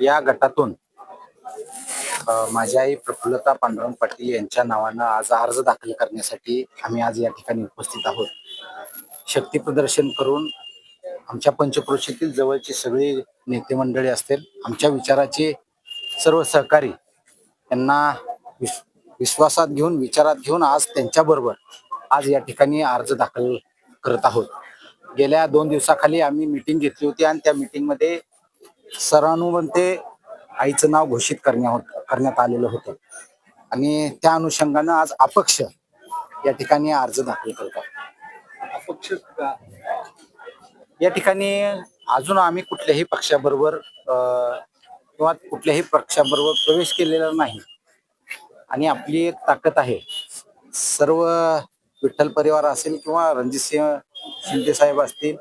या गटातून माझी आई प्रफुल्लता पांडुरंग पाटील यांच्या नावानं आज अर्ज दाखल करण्यासाठी आम्ही आज या ठिकाणी उपस्थित आहोत. शक्ती प्रदर्शन करून आमच्या पंचक्रोशीतील जवळची सगळी नेते मंडळी असतील आमच्या विचाराचे सर्व सहकारी यांना विस विश्वासात घेऊन विचारात घेऊन आज त्यांच्याबरोबर आज या ठिकाणी अर्ज दाखल करत आहोत. गेल्या दोन दिवसाखाली आम्ही मिटिंग घेतली होती आणि त्या मिटिंगमध्ये सरानुमते आईचं नाव घोषित करण्या करण्यात आलेलं होतं. आणि त्या अनुषंगानं आज अपक्ष या ठिकाणी अर्ज दाखल करतात. अपक्ष या ठिकाणी अजून आम्ही कुठल्याही पक्षाबरोबर किंवा कुठल्याही पक्षाबरोबर प्रवेश केलेला नाही. आणि आपली एक ताकद आहे. सर्व विठ्ठल परिवार असेल किंवा रणजितसिंह शिंदे साहेब असतील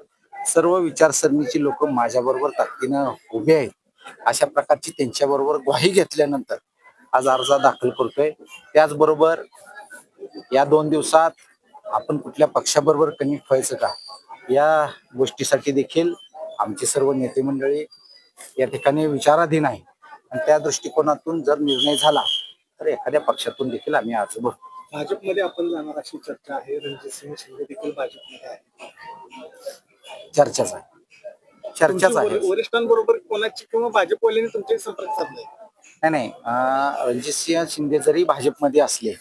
सर्व विचारसरणीची लोक माझ्याबरोबर ताकदीनं उभे आहेत. अशा प्रकारची त्यांच्याबरोबर ग्वाही घेतल्यानंतर आज अर्ज दाखल करतोय. त्याचबरोबर या दोन दिवसात आपण कुठल्या पक्षाबरोबर कनेक्ट व्हायचं का या गोष्टीसाठी देखील आमचे सर्व नेते मंडळी या ठिकाणी विचाराधीन आहे आणि त्या दृष्टिकोनातून जर निर्णय झाला तर एखाद्या पक्षातून देखील आम्ही आज भरतो भाजपमध्ये आपण जाणार अशी चर्चा आहे. रणजितसिंह शिंदे देखील भाजपमध्ये आहे चर्चाच आहे. चर्चाच आहे. वर- वरिष्ठांबरोबर कोणाची किंवा भाजपवाल्यांनी तुमचे संपर्क साधले? नाही नाही. अं, रणजितसिंह शिंदे जरी भाजपमध्ये असले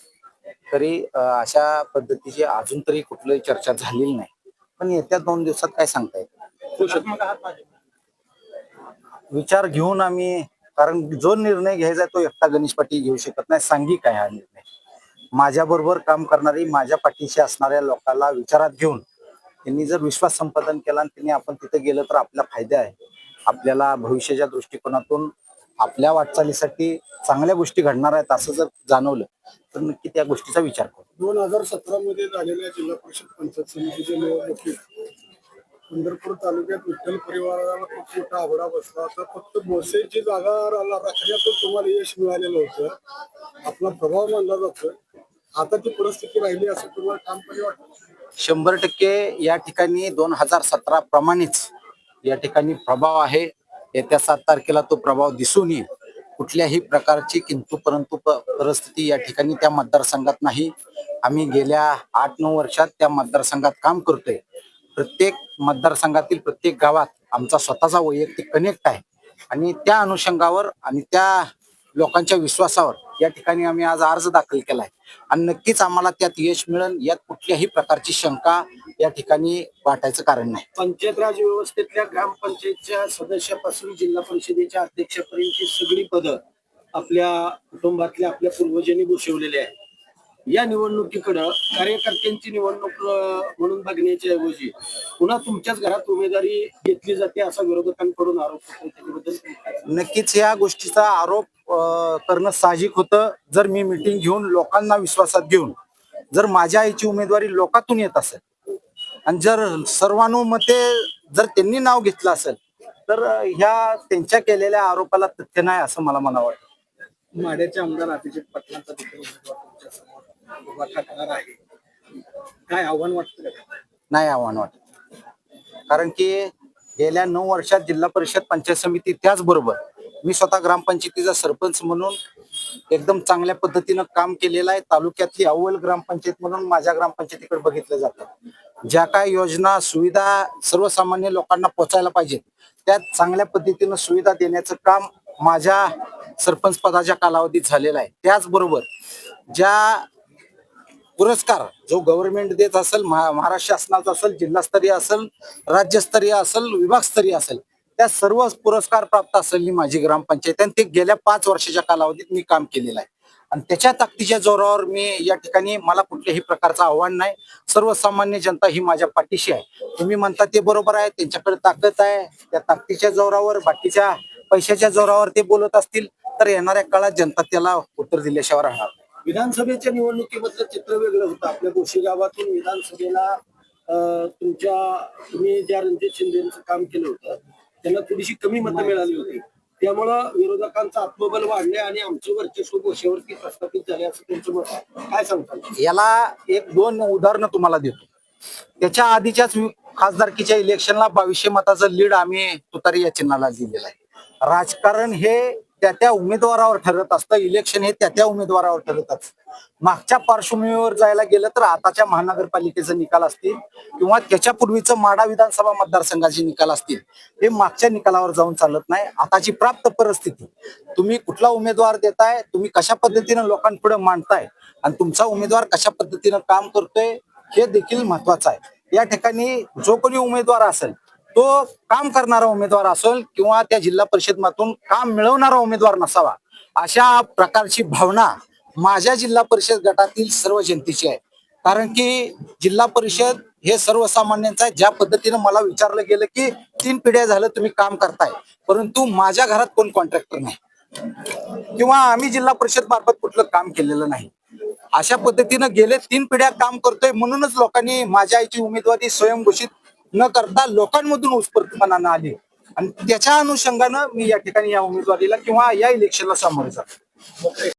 तरी अं, अशा पद्धतीची अजून तरी कुठलीही चर्चा झालेली नाही. पण येत्या दोन दिवसात काय सांगता येत होऊ शकतो विचार घेऊन आम्ही कारण जो निर्णय घ्यायचा आहे तो एकटा गणेश पाटील घेऊ शकत नाही सांघिक आहे हा निर्णय. माझ्या बरोबर काम करणारी माझ्या पाठीशी असणाऱ्या लोकांना विचारात घेऊन त्यांनी जर विश्वास संपादन केला आणि त्यांनी आपण तिथे गेलं तर आपला फायदा आहे. आपल्याला भविष्याच्या दृष्टिकोनातून आपल्या वाटचालीसाठी चांगल्या गोष्टी घडणार आहेत असं जर जाणवलं तर नक्की त्या गोष्टीचा विचार करू. दोन हजार सतरा मध्ये झालेल्या जिल्हा परिषद पंचायत समितीच्या निवडणुकीत पंढरपूर तालुक्यात विठ्ठल परिवाराला खूप मोठा आवडा बसला होता. फक्त मोसेची जागा राखण्यातच तुम्हाला यश मिळालेलं होतं. आपला प्रभाव मानला जातो आता ती परिस्थिती राहिली असं तुम्हाला ठामपणे वाटतं? शंभर टक्के या ठिकाणी दोन हजार सतरा प्रमाणेच या ठिकाणी प्रभाव आहे. येत्या सात तारखेला तो प्रभाव दिसून येईल. कुठल्याही प्रकारची किंतु परंतु प- परिस्थिती या ठिकाणी त्या मतदारसंघात नाही. आम्ही गेल्या आठ नऊ वर्षात त्या मतदारसंघात काम करतोय. प्रत्येक मतदारसंघातील प्रत्येक गावात आमचा स्वतःचा वैयक्तिक कनेक्ट आहे. आणि त्या अनुषंगावर आणि त्या लोकांच्या विश्वासावर. या ठिकाणी आम्ही आज अर्ज दाखल केला आहे आणि नक्कीच आम्हाला त्यात यश मिळेल यात कुठल्याही प्रकारची शंका या ठिकाणी वाटायचं कारण नाही. पंचायत राज व्यवस्थेतल्या ग्रामपंचायतच्या सदस्यापासून जिल्हा परिषदेच्या अध्यक्षापर्यंतची सगळी पदं आपल्या कुटुंबातल्या आपल्या पूर्वजांनी भूषवलेली आहे या निवडणुकीकडं कार्यकर्त्यांची निवडणूक म्हणून बघण्याच्या ऐवजी पुन्हा तुमच्याच घरात उमेदवारी घेतली जाते असा विरोधकांकडून आरोप त्याच्याबद्दल? नक्कीच या गोष्टीचा आरोप करणं साहजिक होतं जर मी मिटिंग घेऊन लोकांना विश्वासात घेऊन जर माझ्या आईची उमेदवारी लोकातून येत असेल आणि जर सर्वानुमते जर त्यांनी नाव घेतलं असेल तर ह्या त्यांच्या केलेल्या आरोपाला तथ्य नाही असं मला मला वाटतं माड्याचे आमदार अभिजित पाटलांचा उभा आहे. काय आव्हान वाटतं का? नाही आव्हान वाटत. कारण की गेल्या नऊ वर्षात जिल्हा परिषद पंचायत समिती त्याचबरोबर मी स्वतः ग्रामपंचायतीचा सरपंच म्हणून एकदम चांगल्या पद्धतीनं काम केलेलं आहे. तालुक्यातली अव्वल ग्रामपंचायत म्हणून माझ्या ग्रामपंचायतीकडे बघितलं जातं. ज्या काय योजना सुविधा सर्वसामान्य लोकांना पोचायला पाहिजेत त्या चांगल्या पद्धतीनं सुविधा देण्याचं काम माझ्या सरपंच पदाच्या कालावधीत झालेलं आहे. त्याचबरोबर ज्या पुरस्कार जो गव्हर्नमेंट देत असेल महा- महाराष्ट्र शासनाचा असेल जिल्हास्तरीय असेल राज्यस्तरीय असेल विभागस्तरीय असेल त्या सर्व पुरस्कार प्राप्त असेल मी माझी ग्रामपंचायत. आणि ते गेल्या पाच वर्षाच्या कालावधीत मी काम केलेलं आहे. आणि त्याच्या ताकदीच्या जोरावर मी या ठिकाणी मला कुठल्याही प्रकारचं आव्हान नाही. सर्वसामान्य जनता ही माझ्या पाठीशी आहे. तुम्ही म्हणता ते बरोबर आहे त्यांच्याकडे ताकद आहे. त्या ताकदीच्या जोरावर बाकीच्या पैशाच्या जोरावर ते बोलत असतील तर येणाऱ्या काळात जनता त्याला उत्तर दिल्याशिवाय राहणार विधानसभेच्या निवडणुकीमधलं चित्र वेगळं होतं. आपल्या गोशी गावातून विधानसभेला तुमच्या तुम्ही ज्या रणजित शिंदेचं काम केलं होतं त्यांना थोडीशी कमी मतं मिळाली होती. त्यामुळं विरोधकांचं आत्मबल वाढले आणि आमचं वर्चस्व गोशेवरती प्रस्थापित झाले असं त्यांचं मत आहे. काय सांगताल याला एक दोन उदाहरणं तुम्हाला देतो. त्याच्या आधीच्याच खासदारकीच्या इलेक्शनला बावीसशे मताचं लीड आम्ही तुतारी या चिन्हाला दिलेलं आहे. राजकारण हे त्या त्या उमेदवारावर ठरत असतं. इलेक्शन हे त्या त्या उमेदवारावर ठरत असतं. मागच्या पार्श्वभूमीवर जायला गेलं तर आताच्या महानगरपालिकेचे निकाल असतील किंवा त्याच्यापूर्वीचं माडा विधानसभा मतदारसंघाचे निकाल असतील हे मागच्या निकालावर जाऊन चालत नाही. आताची प्राप्त परिस्थिती. तुम्ही कुठला उमेदवार देताय तुम्ही कशा पद्धतीनं लोकांपुढे मांडताय आणि तुमचा उमेदवार कशा पद्धतीनं काम करतोय हे देखील महत्वाचं आहे. या ठिकाणी जो कोणी उमेदवार असेल तो काम करणारा उमेदवार असेल किंवा त्या जिल्हा परिषदमधून काम मिळवणारा उमेदवार नसावा अशा प्रकारची भावना माझ्या जिल्हा परिषद गटातील सर्व जनतेची आहे. कारण की जिल्हा परिषद हे सर्वसामान्यांचं आहे. ज्या पद्धतीनं मला विचारलं गेलं की तीन पिढ्या झालं तुम्ही काम करताय परंतु माझ्या घरात कोण कॉन्ट्रॅक्टर नाही. किंवा आम्ही जिल्हा परिषद मार्फत कुठलं काम केलेलं नाही. अशा पद्धतीनं गेले तीन पिढ्या काम करतोय म्हणूनच लोकांनी माझ्या आईची उमेदवारी स्वयंघोषित न करता लोकांमधून उत्स्फूर्तपणानं आली. आणि त्याच्या अनुषंगानं मी या ठिकाणी या उमेदवारीला किंवा या इलेक्शनला सामोरे जातो.